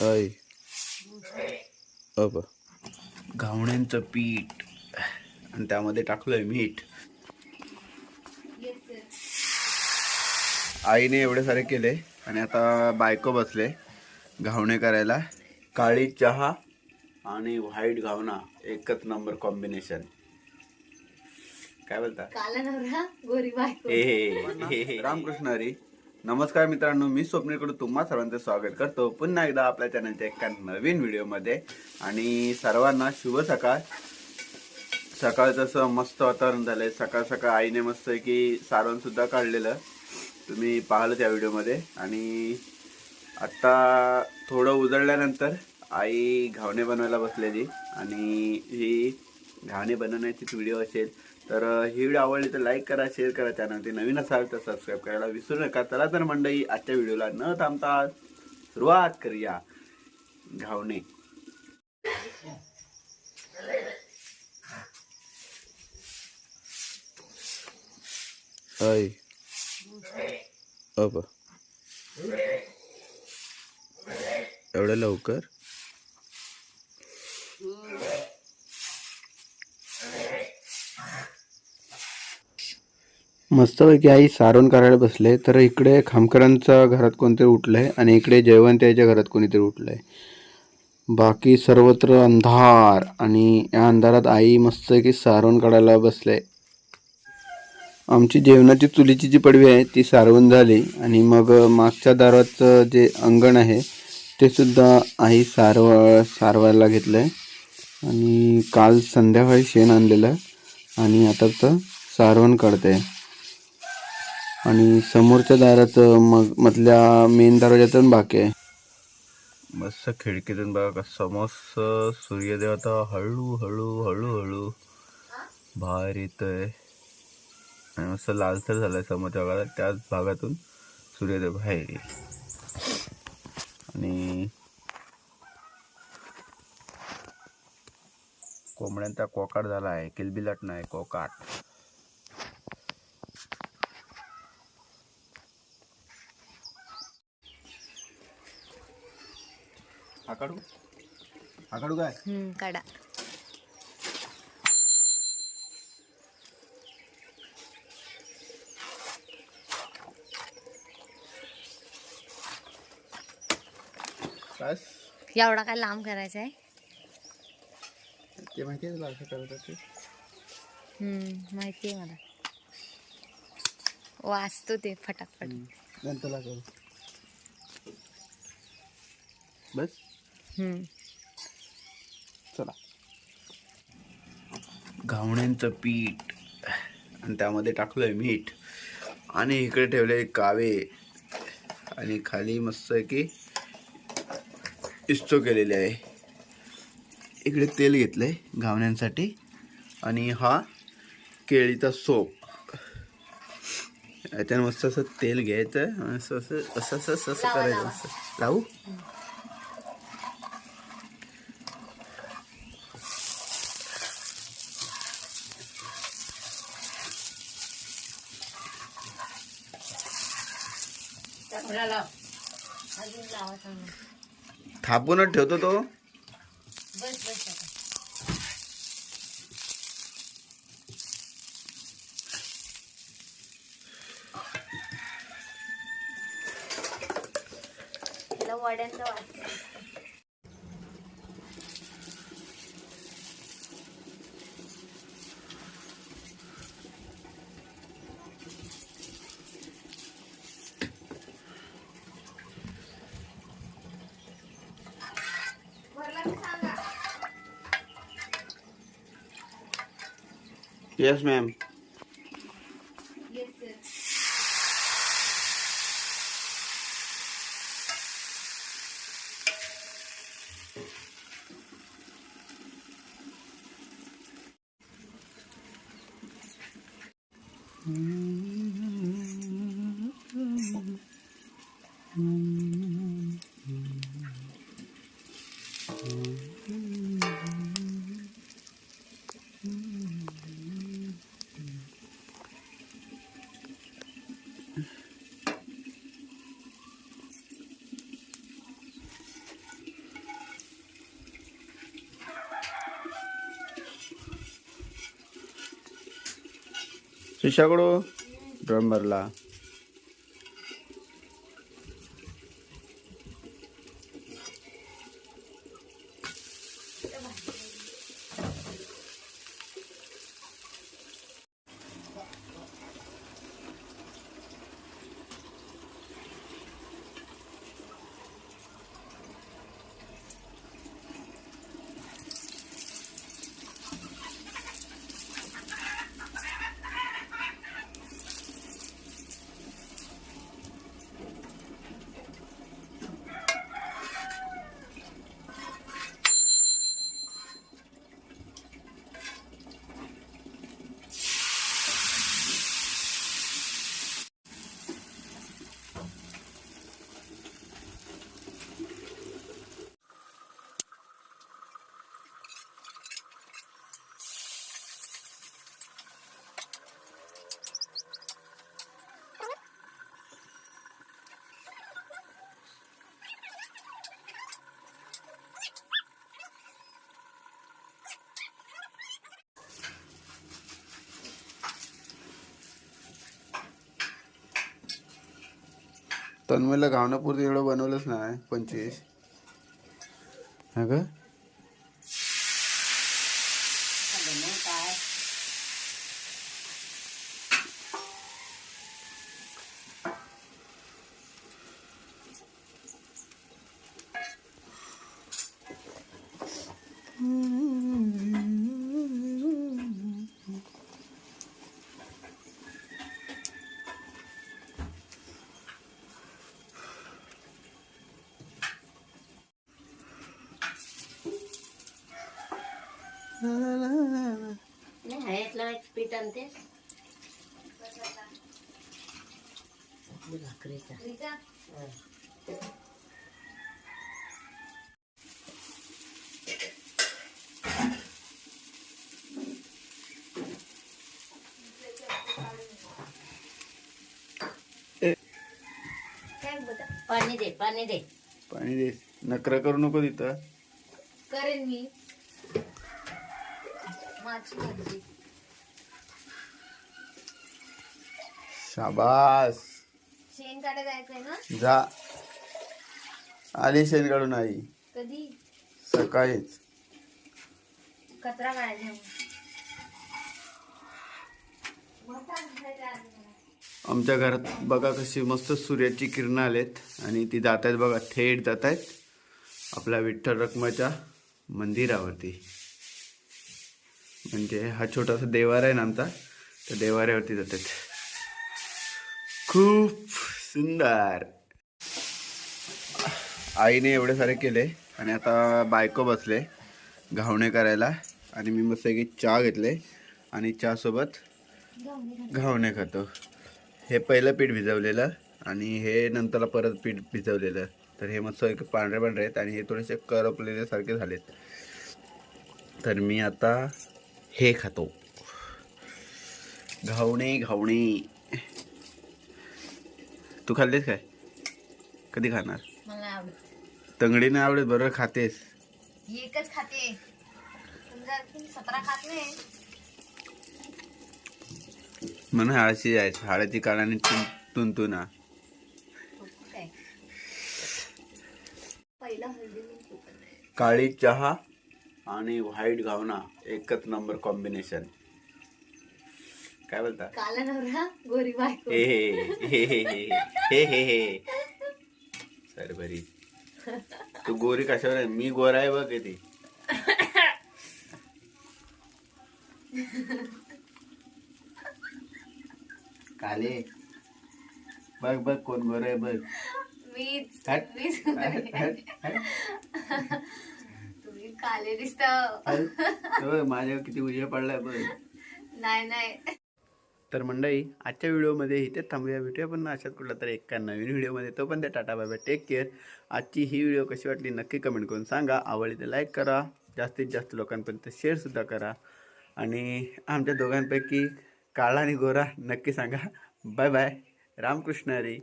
अय अब. घावण्यांचं पीठ. आणि त्यामध्ये टाकलंय मीठ. आईने एवढे सारे केले. आणि आता बायको बसले घावणे करायला. काळी चहा आणि व्हाईट घावना एकच नंबर कॉम्बिनेशन. काय बोलता? काला नवरा गोरी बायको. हे हे, हे रामकृष्ण हरी. नमस्कार मित्रांनो मी स्वप्नीकडून तुम्हा सर्वांचं स्वागत करतो. पुन्हा एकदा आपल्या चॅनलच्या एका नवीन व्हिडिओमध्ये. आणि सर्वांना शुभ सकाळ. सकाळचं असं मस्त वातावरण झालंय. सकाळ सकाळ आईने मस्त की सारवण सुद्धा काढलेलं. तुम्ही पाहिलं त्या व्हिडिओमध्ये. आणि आत्ता थोडं उजळल्यानंतर आई घावणे बनवायला बसलेली. आणि ही घावणे बनवण्याचीच व्हिडिओ असेल तर ही व्हिडिओ आवडली तर लाईक करा शेअर करा चॅनल नवीन असाल तर सबस्क्राईब करायला विसरू नका. चला तर मंडळी आजच्या व्हिडिओला न थांबता सुरुवात करूया. घावणे. अय अब. एवढं लवकर? मस्तपैकी आई सारवण करायला बसले. तर इकडे खामकरांच्या घरात कोणतरी उठलं आहे आणि इकडे जयवंत याच्या घरात कोणीतरी उठलं आहे बाकी सर्वत्र अंधार आणि या अंधारात आई मस्तपैकी सारवण काढायला बसले. आमची जेवणाची चुलीची जी पडवी आहे ती सारवण झाली आणि मग मागच्या दाराचं जे अंगण आहे ते सुद्धा आई सारव सारवायला घेतलं आहे आणि काल संध्याकाळी शेण आणलेलं आणि आता तर सारवण काढते आणि समोरच्या दाराचं मग मधल्या मेन दरवाज्यातून बाकी आहे. मस्त खिडकीतून बघा कसं मस्त सूर्यदेव आता हळूहळू हळू बाहेर येतोय. आणि मस्त लालसर झालाय समोरच्या भागात त्याच भागातून सूर्यदेव बाहेर येईल. आणि कोंबड्यांचा कोकाट झाला आहे किलबिलाट नाही कोकाट. हा काढू हा काढू काय? हम्म काढा. बस. एवढा काय लांब करायचा आहे? ते माहिती आहे तुला असं करत ते हम्म माहिती आहे मला. वाचतो ते फटाफट. नंतरला करू बस. चला. घावण्यांचं पीठ. आणि त्यामध्ये टाकलंय मीठ. आणि इकडे ठेवले कावे. आणि खाली मस्त आहे की इस्तो केलेले आहे. इकडे तेल घेतलंय घावण्यांसाठी. आणि हा केळीचा सोप. याच्यानं मस्त असं तेल घ्यायचं. आणि असं असं असं असं असं असं करायचं. असं लावू. अजून लावा चांगलं. थापूनच ठेवतो तो बस बस आता. त्याला वड्यांचा वास Yes, ma'am. ಶಿಷ್ಯಗಳು ಡ್ರಮ್ ಬರಲ್ಲ तन्मयला घावण्यापुरती एवढं बनवलंच नाही पंचवीस हा का काय नाही हयातलं एक पीठ आणते भाकरीचा? पाणी दे पाणी दे. पाणी दे. नकरा करू नको तिथं. करेन मी. माझी शाबास. शेण काढे जायचंय ना? जा. आली शेण काढून आई. कधी? सकाळीच. कचरा काढायचा. आमच्या घरात बघा कशी मस्त सूर्याची किरणं आलेत. आणि ती जात आहेत बघा थेट जात आहेत आपल्या विठ्ठल रखमाच्या मंदिरावरती. म्हणजे हा छोटासा देवार आहे ना आमचा त्या देवाऱ्यावरती जातात खूप सुंदर आईने एवढे सारे केले आणि आता बायको बसले घावणे करायला. आणि मी मस्त एक चहा घेतले आणि चहासोबत घावणे खातो. हे पहिलं पीठ भिजवलेलं आणि हे नंतरला परत पीठ भिजवलेलं. तर हे मस्त एक पांढरे पांढरे आहेत आणि हे थोडेसे करपलेले सारखे झालेत. तर मी आता हे खातो. घावणे घावणे. तू खाल्लेस काय? कधी खाणार? मला आवडत. तंगडी नाही आवडत बरोबर खातेस. एकच खाते. सतरा नाही. म्हणून हळशी आहे. हळदी काढाने तुंतुना. काय पहिला हळदी कुंकू. काळी चहा आणि व्हाईट घावना एकच नंबर कॉम्बिनेशन. काय बोलता? काला नवरा गोरी बायको. हे हे हे हे हे हे हे तू गोरी कशावर आहे? मी गोरा आहे बघ किती काले. बघ बघ कोण गोरा आहे बघ. मीच. हट. मीच हट, हट, हट. तुम्ही काले दिसत. बघ, माझ्यावर किती उजेड पडलाय बघ. नाही नाही. तर मंडळी आजच्या व्हिडिओमध्ये इथे थांबूया. भेटूया पण अशाच कुठला तर एका नवीन व्हिडिओमध्ये. तो पण त्या tata bye bye take care. आजची ही व्हिडिओ कशी वाटली नक्की कमेंट करून सांगा. आवडली तर लाईक करा. जास्तीत जास्त लोकांपर्यंत शेअरसुद्धा करा. आणि आमच्या दोघांपैकी काळा आणि गोरा नक्की सांगा. Bye bye. रामकृष्ण हरी.